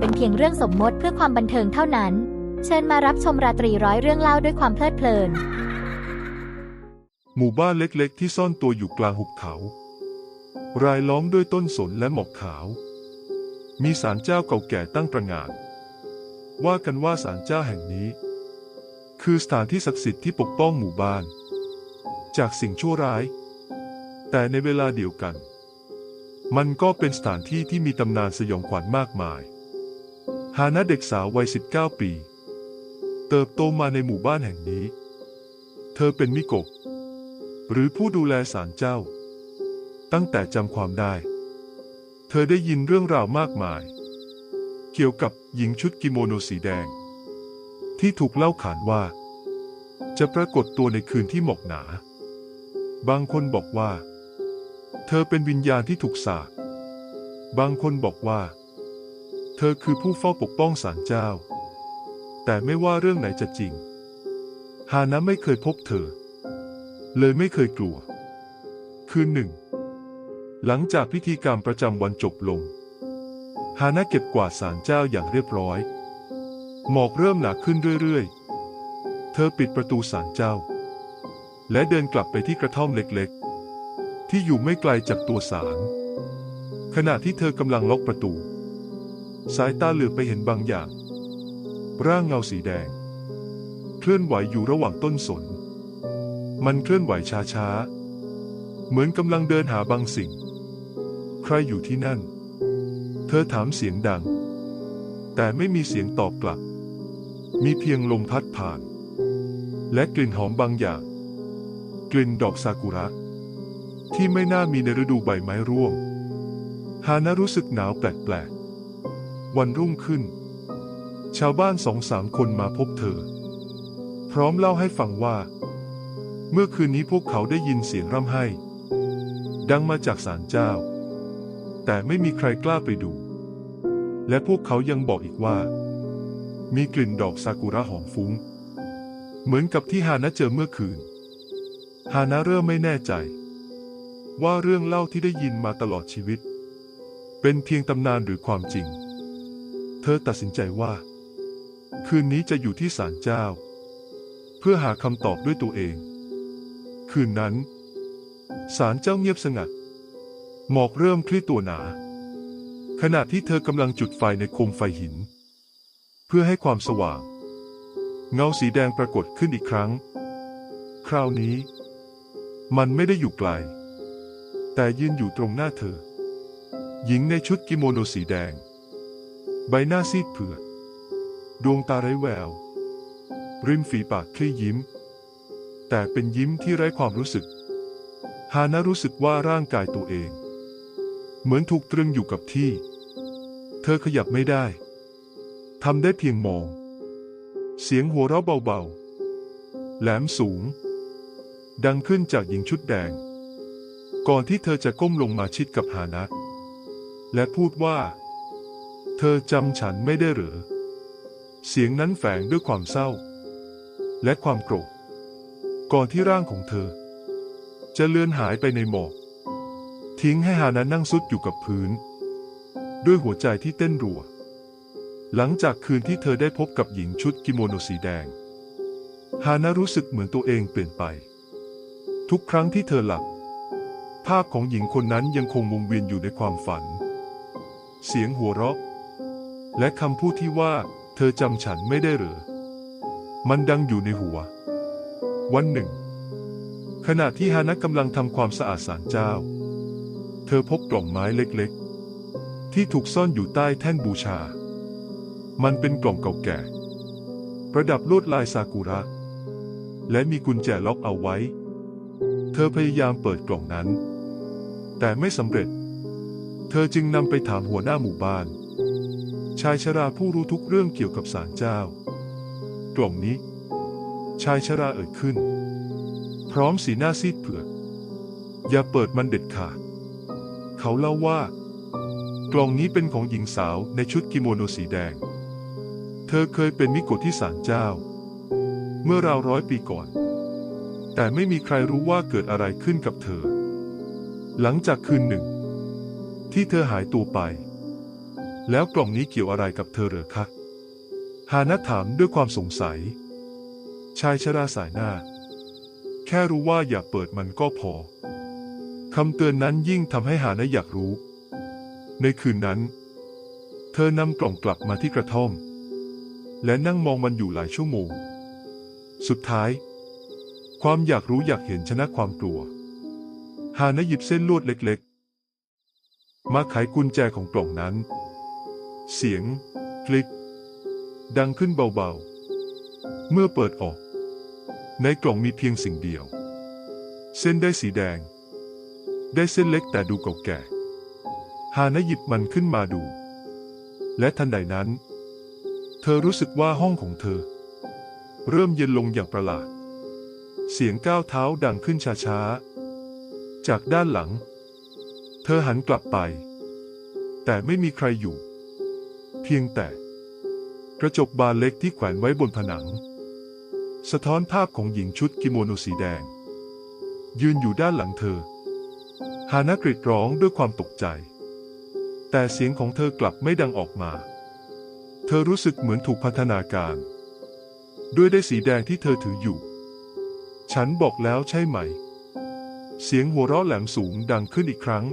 เป็นเพียงเรื่องสมมติเพื่อความบันเทิงเท่านั้น เชิญมารับชมราตรีร้อยเรื่องเล่าด้วยความเพลิดเพลิน หมู่บ้านเล็กๆ ที่ซ่อนตัวอยู่กลางหุบเขา รายล้อมด้วยต้นสนและหมอกขาว มีศาลเจ้าเก่าแก่ตั้งประหงาดว่ากันว่าศาลเจ้าแห่งนี้ คือสถานที่ศักดิ์สิทธิ์ที่ปกป้องหมู่บ้าน จากสิ่งชั่วร้าย แต่ในเวลาเดียวกัน มันก็เป็นสถานที่ที่มีตำนานสยองขวัญมากมาย ฮานะเด็กสาววัย 19 ปี เติบโตมาในหมู่บ้านแห่งนี้ เธอเป็นมิโกะหรือผู้ดูแลศาลเจ้า ตั้งแต่จำความได้ เธอได้ยินเรื่องราวมากมาย เกี่ยวกับหญิงชุดกิโมโนสีแดง ที่ถูกเล่าขานว่า จะปรากฏตัวในคืนที่หมอกหนา บางคนบอกว่า เธอเป็นวิญญาณที่ถูกสาปบางคนบอกว่า เธอคือผู้เฝ้าปกป้องศาลเจ้า แต่ไม่ว่าเรื่องไหนจะจริง ฮานะไม่เคยพบเธอ เลยไม่เคยกลัว คืนหนึ่ง หลังจากพิธีกรรมประจำวันจบลง ฮานะเก็บกวาดศาลเจ้าอย่างเรียบร้อย หมอกเริ่มหนาขึ้นเรื่อยๆ เธอปิดประตูศาลเจ้า และเดินกลับไปที่กระท่อมเล็กๆ ที่อยู่ไม่ไกลจากตัวศาลขณะที่เธอกำลังล็อกประตู สายตาเหลือบไปเห็นบางอย่าง ร่างเงาสีแดง เคลื่อนไหวอยู่ระหว่างต้นสน มันเคลื่อนไหวช้าๆ เหมือนกำลังเดินหาบางสิ่ง ใครอยู่ที่นั่น เธอถามเสียงดัง แต่ไม่มีเสียงตอบกลับ มีเพียงลมพัดผ่าน และกลิ่นหอมบางอย่าง กลิ่นดอกซากุระ ที่ไม่น่ามีในฤดูใบไม้ร่วงฮานะรู้สึกหนาวแปลกๆ วันรุ่งขึ้น ชาวบ้านสองสามคนมาพบเธอ พร้อมเล่าให้ฟังว่า เมื่อคืนนี้พวกเขาได้ยินเสียงร่ำไห้ ดังมาจากศาลเจ้า แต่ไม่มีใครกล้าไปดู และพวกเขายังบอกอีกว่า มีกลิ่นดอกซากุระหอมฟุ้ง เหมือนกับที่ฮานะเจอเมื่อคืน ฮานะเริ่มไม่แน่ใจ ว่าเรื่องเล่าที่ได้ยินมาตลอดชีวิต เป็นเพียงตำนานหรือความจริง เธอตัดสินใจว่า คืนนี้จะอยู่ที่ศาลเจ้า เพื่อหาคำตอบด้วยตัวเอง คืนนั้นศาลเจ้าเงียบสงัด หมอกเริ่มคลี่ตัวหนา ขณะที่เธอกำลังจุดไฟในโคมไฟหิน เพื่อให้ความสว่าง เงาสีแดงปรากฏขึ้นอีกครั้ง คราวนี้ มันไม่ได้อยู่ไกล แต่ยืนอยู่ตรงหน้าเธอ หญิงในชุดกิโมโนสีแดง ใบหน้าซีดเผือด ดวงตาไร้แวว ริมฝีปากคลี่ยิ้ม แต่เป็นยิ้มที่ไร้ความรู้สึก ฮานะรู้สึกว่าร่างกายตัวเอง เหมือนถูกตรึงอยู่กับที่ เธอขยับไม่ได้ ทำได้เพียงมอง เสียงหัวเราะเบาๆ แหลมสูง ดังขึ้นจากหญิงชุดแดง ก่อนที่เธอจะก้มลงมาชิดกับฮานะ และพูดว่า เธอจำฉันไม่ได้หรือ เสียงนั้นแฝงด้วยความเศร้า และความโกรธ ก่อนที่ร่างของเธอ จะเลือนหายไปในหมอกทิ้งให้ฮานะนั่งซุดอยู่กับพื้น ด้วยหัวใจที่เต้นรัว หลังจากคืนที่เธอได้พบกับหญิงชุดกิโมโนสีแดง ฮานะรู้สึกเหมือนตัวเองเปลี่ยนไป ทุกครั้งที่เธอหลับ ภาพของหญิงคนนั้นยังคงวงเวียนอยู่ในความฝัน เสียงหัวเราะ และคำพูดที่ว่า เธอจำฉันไม่ได้หรือ มันดังอยู่ในหัว วันหนึ่ง ขณะที่ฮานะกำลังทำความสะอาดศาลเจ้า เธอพบกล่องไม้เล็กๆ ที่ถูกซ่อนอยู่ใต้แท่นบูชา มันเป็นกล่องเก่าแก่ ประดับลวดลายซากุระ และมีกุญแจล็อกเอาไว้ เธอพยายามเปิดกล่องนั้น แต่ไม่สำเร็จ เธอจึงนำไปถามหัวหน้าหมู่บ้าน ชายชราผู้รู้ทุกเรื่องเกี่ยวกับศาลเจ้ากล่องนี้ ชายชราเอ่ยขึ้น พร้อมสีหน้าซีดเผือดอย่าเปิดมันเด็ดขาด เขาเล่าว่ากล่องนี้เป็นของหญิงสาวในชุดกิโมโนสีแดง เธอเคยเป็นมิโกะที่ศาลเจ้า เมื่อราวร้อยปีก่อน แต่ไม่มีใครรู้ว่าเกิดอะไรขึ้นกับเธอ หลังจากคืนหนึ่ง ที่เธอหายตัวไป แล้วกล่องนี้เกี่ยวอะไรกับเธอเหรอคะฮานะถามด้วยความสงสัย ชายชราสายหน้า แค่รู้ว่าอย่าเปิดมันก็พอคำเตือนนั้นยิ่งทำให้ฮานะอยากรู้ ในคืนนั้น เธอนำกล่องกลับมาที่กระท่อม และนั่งมองมันอยู่หลายชั่วโมง สุดท้าย ความอยากรู้อยากเห็นชนะความกลัวฮานะหยิบเส้นลวดเล็ก ๆ มาไขกุญแจของกล่องนั้น เสียง คลิก ดังขึ้นเบาๆ เมื่อเปิดออก ในกล่องมีเพียงสิ่งเดียว เส้นได้สีแดง ได้เส้นเล็กแต่ดูเก่าแก่ ฮานะหยิบมันขึ้นมาดู และทันใดนั้น เธอรู้สึกว่าห้องของเธอ เริ่มเย็นลงอย่างประหลาด เสียงก้าวเท้าดังขึ้นช้าๆ จากด้านหลัง เธอหันกลับไป แต่ไม่มีใครอยู่ พียงแต่ กระจกบานเล็กที่แขวนไว้บนผนัง สะท้อนภาพของหญิงชุดกิโมโนสีแดง ยืนอยู่ด้านหลังเธอ ฮานากรีดร้องด้วยความตกใจ แต่เสียงของเธอกลับไม่ดังออกมา เธอรู้สึกเหมือนถูกพัฒนาการ ด้วยได้สีแดงที่เธอถืออยู่ ฉันบอกแล้วใช่ไหม เสียงหัวเราะแหลมสูงดังขึ้นอีกครั้ง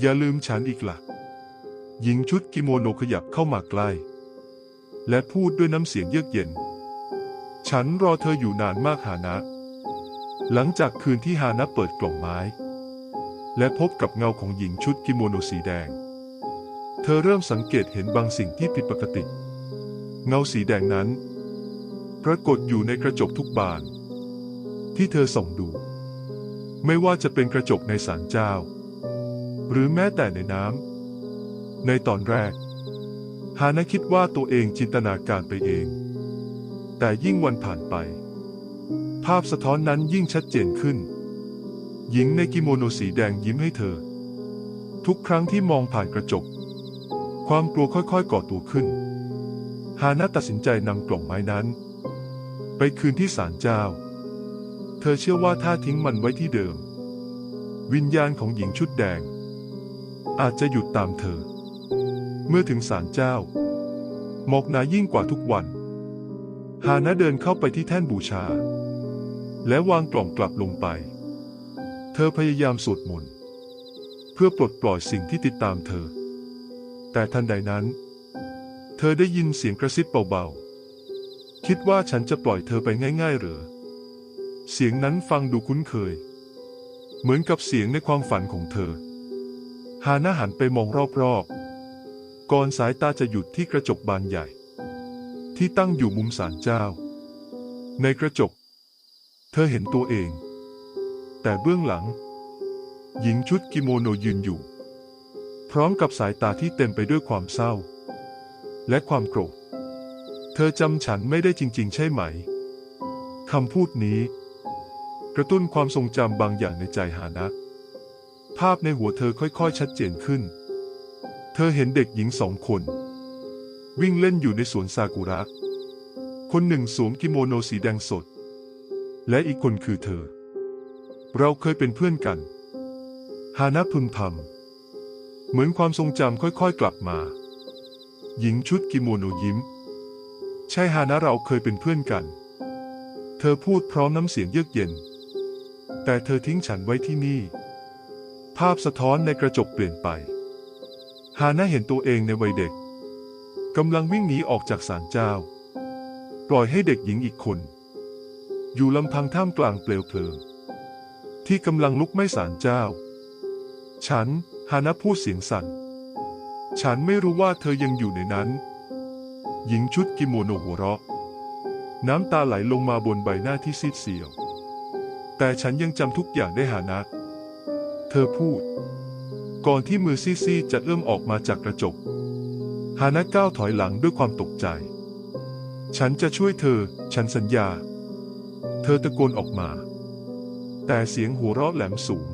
อย่าลืมฉันอีกละ่ะ หญิงชุดกิโมโนขยับเข้ามาใกล้ และพูดด้วยน้ำเสียงเยือกเย็น ฉันรอเธออยู่นานมากฮานะ หลังจากคืนที่ฮานะเปิดกล่องไม้ และพบกับเงาของหญิงชุดกิโมโนสีแดง เธอเริ่มสังเกตเห็นบางสิ่งที่ผิดปกติ เงาสีแดงนั้น ปรากฏอยู่ในกระจกทุกบาน ที่เธอส่องดู ไม่ว่าจะเป็นกระจกในศาลเจ้า หรือแม้แต่ในน้ำ ในตอนแรก ฮานะคิดว่าตัวเองจินตนาการไปเอง แต่ยิ่งวันผ่านไป ภาพสะท้อนนั้นยิ่งชัดเจนขึ้น หญิงในกิโมโนสีแดงยิ้มให้เธอ ทุกครั้งที่มองผ่านกระจก ความกลัวค่อยๆก่อตัวขึ้น ฮานะตัดสินใจนำกล่องไม้นั้น ไปคืนที่ศาลเจ้า เธอเชื่อว่าถ้าทิ้งมันไว้ที่เดิม วิญญาณของหญิงชุดแดงอาจจะหยุดตามเธอ เมื่อถึงศาลเจ้า หมอกหนายิ่งกว่าทุกวัน ฮานะเดินเข้าไปที่แท่นบูชา และวางกล่องกลับลงไป เธอพยายามสวดมนต์เพื่อปลดปล่อยสิ่งที่ติดตามเธอ แต่ทันใดนั้น เธอได้ยินเสียงกระซิบเบาๆ คิดว่าฉันจะปล่อยเธอไปง่ายๆหรือเสียงนั้นฟังดูคุ้นเคย เหมือนกับเสียงในความฝันของเธอ ฮานะหันไปมองรอบๆ ก่อนสายตาจะหยุดที่กระจกบานใหญ่ ที่ตั้งอยู่มุมศาลเจ้า ในกระจก เธอเห็นตัวเอง แต่เบื้องหลัง หญิงชุดกิโมโนยืนอยู่ พร้อมกับสายตาที่เต็มไปด้วยความเศร้า และความโกรธ เธอจำฉันไม่ได้จริง ๆ ใช่ไหมคำพูดนี้ กระตุ้นความทรงจำบางอย่างในใจฮานะภาพในหัวเธอค่อยๆ ชัดเจนขึ้น ธอเห็นเด็กหญิงสองคน วิ่งเล่นอยู่ในสวนซากุระ คนหนึ่งสวมกิโมโนสีแดงสด และอีกคนคือเธอ เราเคยเป็นเพื่อนกัน ฮานะพึมพำเหมือนความทรงจำค่อยๆกลับมา หญิงชุดกิโมโนยิ้ม ใช่ฮานะเราเคยเป็นเพื่อนกัน เธอพูดพร้อมน้ำเสียงเยือกเย็น แต่เธอทิ้งฉันไว้ที่นี่ ภาพสะท้อนในกระจกเปลี่ยนไป ฮานะเห็นตัวเองในวัยเด็กกำลังวิ่งหนีออกจากศาลเจ้า ปล่อยให้เด็กหญิงอีกคน อยู่ลำพังท่ามกลางเปลวเพลิง ที่กำลังลุกไหม้ศาลเจ้า ฉันฮานะพูดเสียงสั่น ฉันไม่รู้ว่าเธอยังอยู่ในนั้น หญิงชุดกิโมโนหัวเราะ น้ำตาไหลลงมาบนใบหน้าที่ซีดเซียว แต่ฉันยังจำทุกอย่างได้หานะ เธอพูด ก่อนที่มือซีดๆจะเอื้อมออกมาจากกระจก ฮานะก้าวถอยหลังด้วยความตกใจ ฉันจะช่วยเธอ ฉันสัญญา เธอตะโกนออกมา แต่เสียงหัวเราะแหลมสูง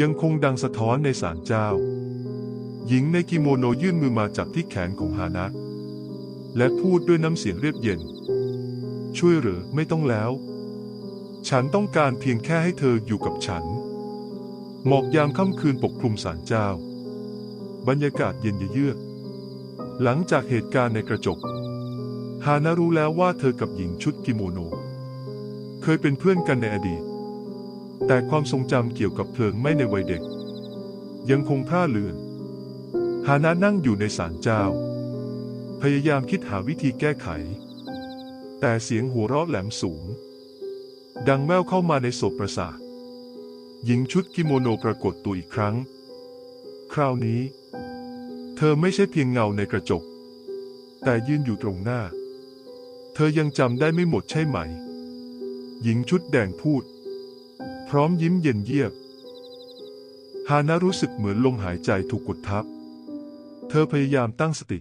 ยังคงดังสะท้อนในศาลเจ้า หญิงในกิโมโนยื่นมือมาจับที่แขนของฮานะและพูดด้วยน้ำเสียงเรียบเย็น ช่วยหรือไม่ต้องแล้ว ฉันต้องการเพียงแค่ให้เธออยู่กับฉัน หมอกยามค่ำคืนปกคลุมศาลเจ้า บรรยากาศเย็นเยือก หลังจากเหตุการณ์ในกระจก ฮานารู้แล้วว่าเธอกับหญิงชุดกิโมโน เคยเป็นเพื่อนกันในอดีต แต่ความทรงจำเกี่ยวกับเพลิงไหม้ในวัยเด็ก ยังคงพร่าเลือน ฮานานั่งอยู่ในศาลเจ้า พยายามคิดหาวิธีแก้ไข แต่เสียงหัวเราะแหลมสูง ดังแว่วเข้ามาในโสตประสาท หญิงชุดกิโมโนปรากฏตัวอีกครั้ง คราวนี้ เธอไม่ใช่เพียงเงาในกระจก แต่ยืนอยู่ตรงหน้า เธอยังจำได้ไม่หมดใช่ไหม หญิงชุดแดงพูด พร้อมยิ้มเย็นเยียบ ฮานารู้สึกเหมือนลมหายใจถูกกดทับ เธอพยายามตั้งสติ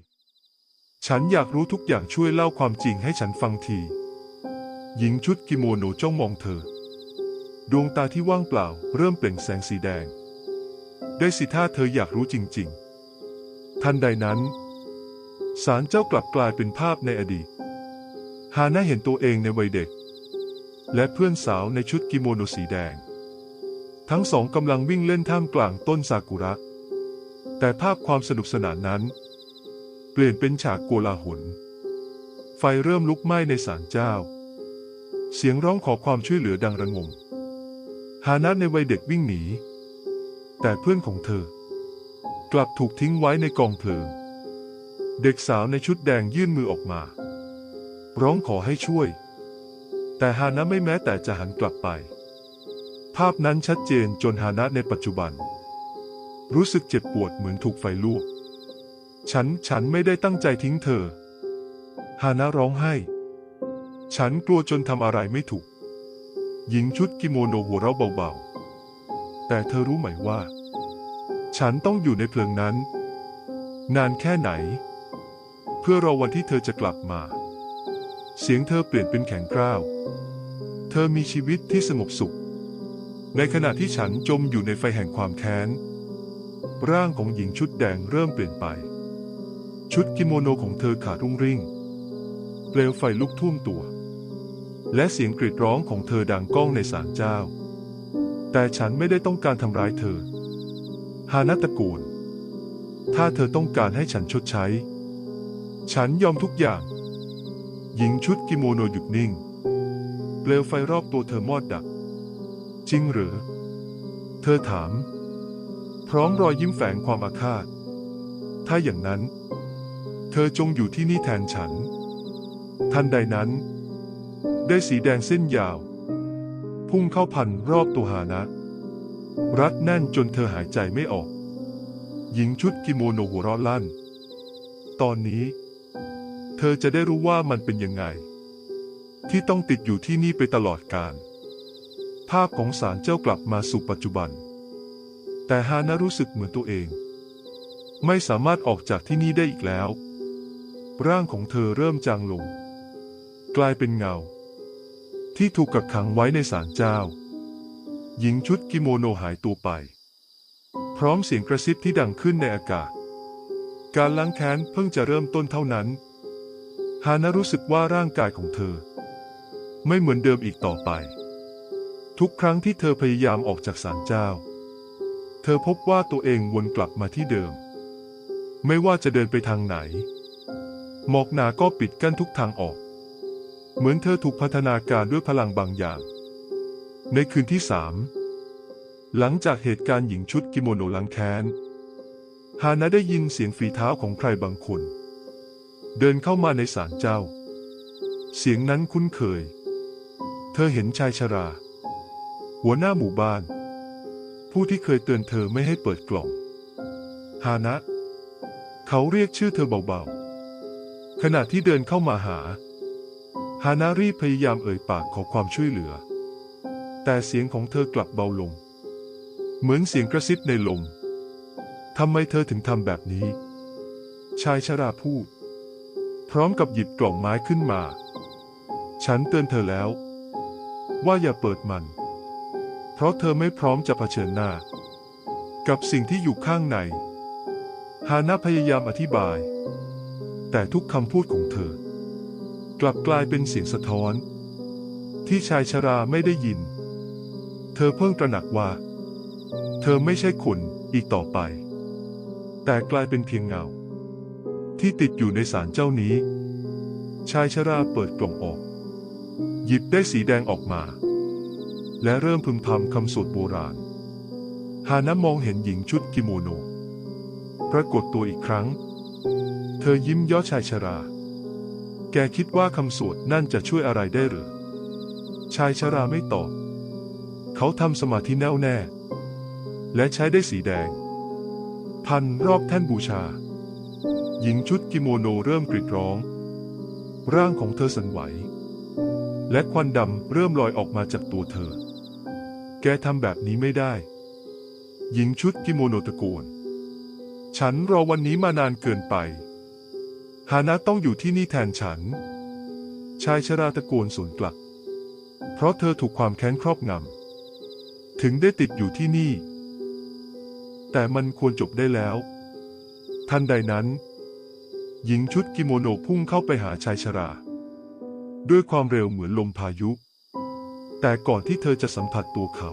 ฉันอยากรู้ทุกอย่างช่วยเล่าความจริงให้ฉันฟังที หญิงชุดกิโมโนจ้องมองเธอ ดวงตาที่ว่างเปล่าเริ่มเปล่งแสงสีแดง ได้สิท่าเธออยากรู้จริง ๆ ทันใดนั้นศาลเจ้ากลับกลายเป็นภาพในอดีต ฮาน่าเห็นตัวเองในวัยเด็ก และเพื่อนสาวในชุดกิโมโนสีแดง ทั้งสองกำลังวิ่งเล่นท่ามกลางต้นซากุระ แต่ภาพความสนุกสนานนั้น เปลี่ยนเป็นฉากโกลาหล ไฟเริ่มลุกไหม้ในศาลเจ้า เสียงร้องขอความช่วยเหลือดังระงม ฮานะในวัยเด็กวิ่งหนี แต่เพื่อนของเธอ กลับถูกทิ้งไว้ในกองเพลิง เด็กสาวในชุดแดงยื่นมือออกมา ร้องขอให้ช่วย แต่ฮานะไม่แม้แต่จะหันกลับไป ภาพนั้นชัดเจนจนฮานะในปัจจุบัน รู้สึกเจ็บปวดเหมือนถูกไฟลวก ฉันฉันไม่ได้ตั้งใจทิ้งเธอฮานะร้องไห้ ฉันกลัวจนทำอะไรไม่ถูก หญิงชุดกิโมโนหัวเราะเบาๆ แต่เธอรู้ไหมว่า ฉันต้องอยู่ในเพลิงนั้น นานแค่ไหน เพื่อรอวันที่เธอจะกลับมา เสียงเธอเปลี่ยนเป็นแข็งกร้าว เธอมีชีวิตที่สงบสุข ในขณะที่ฉันจมอยู่ในไฟแห่งความแค้น ร่างของหญิงชุดแดงเริ่มเปลี่ยนไป ชุดกิโมโนของเธอขาดรุ่งริ่ง เปลวไฟลุกท่วมตัว และเสียงกรีดร้องของเธอดังก้องในศาลเจ้า แต่ฉันไม่ได้ต้องการทำร้ายเธอ ฮานาตะโกนถ้าเธอต้องการให้ฉันชดใช้ ฉันยอมทุกอย่าง หญิงชุดกิโมโนหยุดนิ่ง เปลวไฟรอบตัวเธอมอดดับ จริงหรือ เธอถาม พร้อมรอยยิ้มแฝงความอาฆาต ถ้าอย่างนั้น เธอจงอยู่ที่นี่แทนฉัน ทันใดนั้น ได้สีแดงเส้นยาว พุ่งเข้าพันรอบตัวหานะ รัดแน่นจนเธอหายใจไม่ออก หญิงชุดกิโมโนหัวเราะลั่น ตอนนี้ เธอจะได้รู้ว่ามันเป็นยังไง ที่ต้องติดอยู่ที่นี่ไปตลอดกาลภาพของศาลเจ้ากลับมาสู่ปัจจุบัน แต่ฮานะรู้สึกเหมือนตัวเอง ไม่สามารถออกจากที่นี่ได้อีกแล้ว ร่างของเธอเริ่มจางลง กลายเป็นเงา ที่ถูกกักขังไว้ในศาลเจ้า หญิงชุดกิโมโนหายตัวไป พร้อมเสียงกระซิบที่ดังขึ้นในอากาศ การล้างแค้นเพิ่งจะเริ่มต้นเท่านั้น ฮานะรู้สึกว่าร่างกายของเธอ ไม่เหมือนเดิมอีกต่อไป ทุกครั้งที่เธอพยายามออกจากศาลเจ้า เธอพบว่าตัวเองวนกลับมาที่เดิม ไม่ว่าจะเดินไปทางไหนหมอกหนาก็ปิดกั้นทุกทางออก เหมือนเธอถูกพัฒนาการด้วยพลังบางอย่าง ในคืนที่สามหลังจากเหตุการณ์หญิงชุดกิโมโนล้างแค้น ฮานะได้ยินเสียงฝีเท้าของใครบางคน เดินเข้ามาในศาลเจ้า เสียงนั้นคุ้นเคย เธอเห็นชายชรา หัวหน้าหมู่บ้าน ผู้ที่เคยเตือนเธอไม่ให้เปิดกล่อง ฮานะ เขาเรียกชื่อเธอเบาๆ ขณะที่เดินเข้ามาหา ฮานารีพยายามเอ่ยปากขอความช่วยเหลือ แต่เสียงของเธอกลับเบาลง เหมือนเสียงกระซิบในลมทำไมเธอถึงทำแบบนี้ ชายชราพูด พร้อมกับหยิบกล่องไม้ขึ้นมา ฉันเตือนเธอแล้ว ว่าอย่าเปิดมัน เพราะเธอไม่พร้อมจะเผชิญหน้า กับสิ่งที่อยู่ข้างในฮานาพยายามอธิบาย แต่ทุกคำพูดของเธอ กลับกลายเป็นเสียงสะท้อน ที่ชายชราไม่ได้ยิน เธอเพิ่งตระหนักว่า เธอไม่ใช่คนอีกต่อไป แต่กลายเป็นเพียงเงา ที่ติดอยู่ในสารเจ้านี้ ชายชราเปิดกล่องออก หยิบได้สีแดงออกมา และเริ่มพึมพำคำสวดโบราณฮานะมองเห็นหญิงชุดกิโมโนปรากฏตัวอีกครั้ง เธอยิ้มย่อชายชรา แกคิดว่าคำสวดนั่นจะช่วยอะไรได้หรือ ชายชราไม่ตอบ เขาทำสมาธิแน่วแน่ และใช้ได้สีแดง พันรอบแท่นบูชา หญิงชุดกิโมโนเริ่มกรีดร้อง ร่างของเธอสั่นไหว และควันดำเริ่มลอยออกมาจากตัวเธอ แกทำแบบนี้ไม่ได้ หญิงชุดกิโมโนตะโกน ฉันรอวันนี้มานานเกินไป ฮานะต้องอยู่ที่นี่แทนฉัน ชายชราตะโกนสวนกลับ เพราะเธอถูกความแค้นครอบงำ ถึงได้ติดอยู่ที่นี่ แต่มันควรจบได้แล้ว ทันใดนั้น หญิงชุดกิโมโนพุ่งเข้าไปหาชายชรา ด้วยความเร็วเหมือนลมพายุ แต่ก่อนที่เธอจะสัมผัสตัวเขา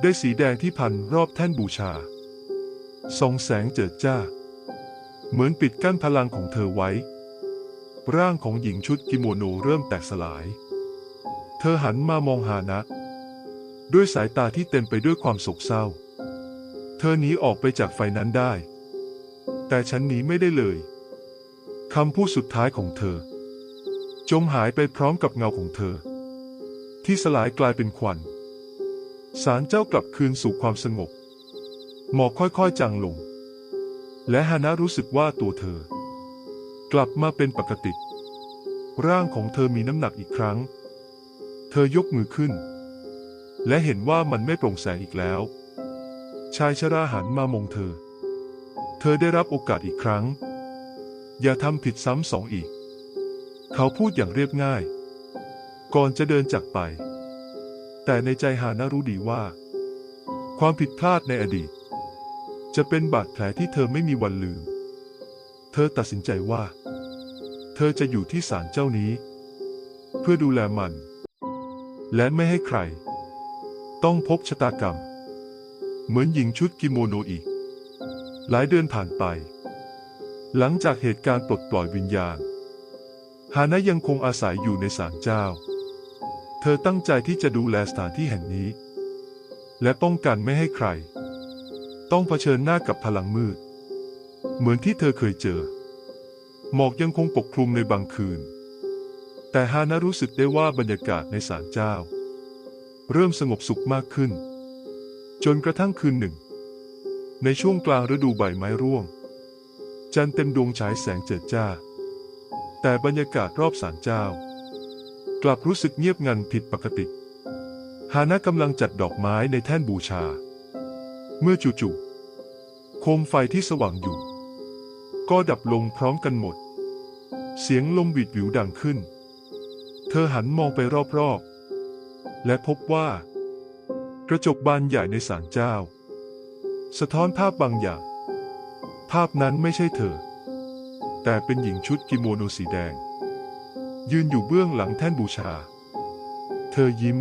ได้สีแดงที่พันรอบแท่นบูชาส่องแสงเจิดจ้า เหมือนปิดกั้นพลังของเธอไว้ ร่างของหญิงชุดกิโมโนเริ่มแตกสลาย เธอหันมามองหานะ ด้วยสายตาที่เต็มไปด้วยความโศกเศร้า เธอหนีออกไปจากไฟนั้นได้ แต่ฉันหนีไม่ได้เลยคำพูดสุดท้ายของเธอ จมหายไปพร้อมกับเงาของเธอ ที่สลายกลายเป็นควันสารเจ้ากลับคืนสู่ความสงบ หมอกค่อยๆจางลง และฮานะรู้สึกว่าตัวเธอ กลับมาเป็นปกติ ร่างของเธอมีน้ำหนักอีกครั้ง เธอยกมือขึ้น และเห็นว่ามันไม่โปร่งแสงอีกแล้ว ชายชราหันมามองเธอ เธอได้รับโอกาสอีกครั้ง อย่าทำผิดซ้ำสองอีก เขาพูดอย่างเรียบง่าย ก่อนจะเดินจากไป แต่ในใจฮานะรู้ดีว่า ความผิดพลาดในอดีต จะเป็นบาดแผลที่เธอไม่มีวันลืม เธอตัดสินใจว่า เธอจะอยู่ที่ศาลเจ้านี้ เพื่อดูแลมัน และไม่ให้ใคร ต้องพบชะตากรรม เหมือนหญิงชุดกิโมโนอีก หลายเดือนผ่านไป หลังจากเหตุการณ์ปลดปล่อยวิญญาณ ฮานะยังคงอาศัยอยู่ในศาลเจ้า เธอตั้งใจที่จะดูแลสถานที่แห่งนี้ และป้องกันไม่ให้ใคร ต้องเผชิญหน้ากับพลังมืด เหมือนที่เธอเคยเจอ หมอกยังคงปกคลุมในบางคืน แต่ฮานะรู้สึกได้ว่าบรรยากาศในศาลเจ้า เริ่มสงบสุขมากขึ้น จนกระทั่งคืนหนึ่ง ในช่วงกลางฤดูใบไม้ร่วง จันเต็มดวงฉายแสงเจิดจ้า แต่บรรยากาศรอบศาลเจ้า กลับรู้สึกเงียบงันผิดปกติฮานะกำลังจัดดอกไม้ในแท่นบูชา เมื่อจู่ๆโคมไฟที่สว่างอยู่ ก็ดับลงพร้อมกันหมด เสียงลมหวิดหวิวดังขึ้น เธอหันมองไปรอบๆ และพบว่า กระจกบานใหญ่ในศาลเจ้า สะท้อนภาพบางอย่าง ภาพนั้นไม่ใช่เธอ แต่เป็นหญิงชุดกิโมโนสีแดง ยืนอยู่เบื้องหลังแท่นบูชา เธอยิ้ม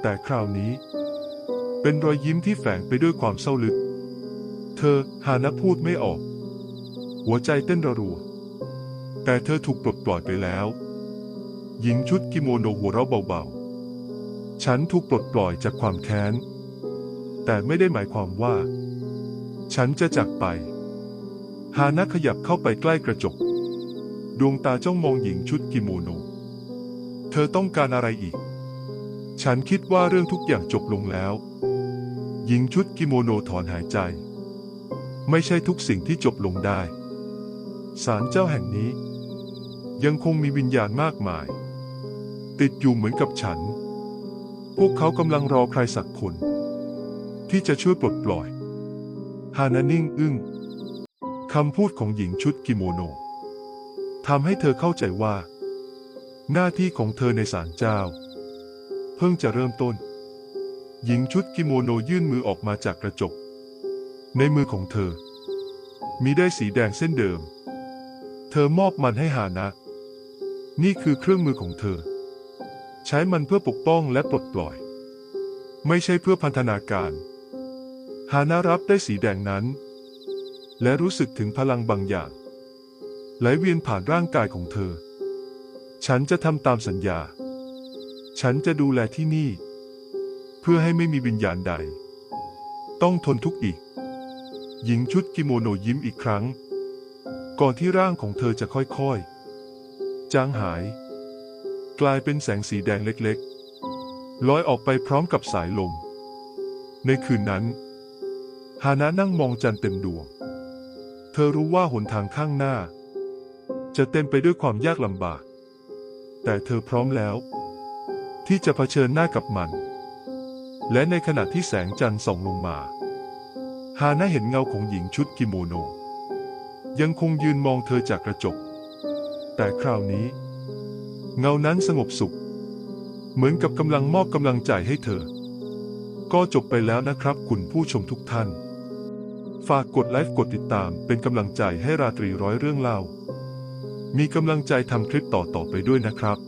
แต่คราวนี้ เป็นรอยยิ้มที่แฝงไปด้วยความเศร้าลึก เธอหานะพูดไม่ออก หัวใจเต้นระรัว แต่เธอถูกปลดปล่อยไปแล้ว หญิงชุดกิโมโนหัวเราะเบาๆ ฉันถูกปลดปล่อยจากความแค้น แต่ไม่ได้หมายความว่า ฉันจะจากไป ฮานะขยับเข้าไปใกล้กระจก ดวงตาจ้องมองหญิงชุดกิโมโน เธอต้องการอะไรอีก ฉันคิดว่าเรื่องทุกอย่างจบลงแล้ว หญิงชุดกิโมโนถอนหายใจ ไม่ใช่ทุกสิ่งที่จบลงได้ศาลเจ้าแห่งนี้ ยังคงมีวิญญาณมากมาย ติดอยู่เหมือนกับฉัน พวกเขากำลังรอใครสักคน ที่จะช่วยปลดปล่อยฮานานิ่งอึ้งคำพูดของหญิงชุดกิโมโนทำให้เธอเข้าใจว่า หน้าที่ของเธอในศาลเจ้า เพิ่งจะเริ่มต้น หญิงชุดกิโมโนยื่นมือออกมาจากกระจก ในมือของเธอ มีได้สีแดงเส้นเดิม เธอมอบมันให้ฮานะ นี่คือเครื่องมือของเธอ ใช้มันเพื่อปกป้องและปลดปล่อย ไม่ใช่เพื่อพันธนาการฮานะรับได้สีแดงนั้น และรู้สึกถึงพลังบางอย่าง ไหลเวียนผ่านร่างกายของเธอ ฉันจะทำตามสัญญา ฉันจะดูแลที่นี่ เพื่อให้ไม่มีวิญญาณใด ต้องทนทุกข์อีก หญิงชุดกิโมโนยิ้มอีกครั้ง ก่อนที่ร่างของเธอจะค่อยๆ จางหาย กลายเป็นแสงสีแดงเล็กๆลอยออกไปพร้อมกับสายลม ในคืนนั้น ฮานะนั่งมองจันทร์เต็มดวง เธอรู้ว่าหนทางข้างหน้า จะเต็มไปด้วยความยากลำบาก แต่เธอพร้อมแล้ว ที่จะเผชิญหน้ากับมัน และในขณะที่แสงจันทร์ส่องลงมาฮานะเห็นเงาของหญิงชุดกิโมโน ยังคงยืนมองเธอจากกระจก แต่คราวนี้ เงานั้นสงบสุข เหมือนกับกำลังมอบกำลังใจให้เธอ ก็จบไปแล้วนะครับคุณผู้ชมทุกท่าน ฝากกดไลค์กดติดตามเป็นกำลังใจให้ราตรีร้อยเรื่องเล่า มีกำลังใจทำคลิปต่อๆไปด้วยนะครับ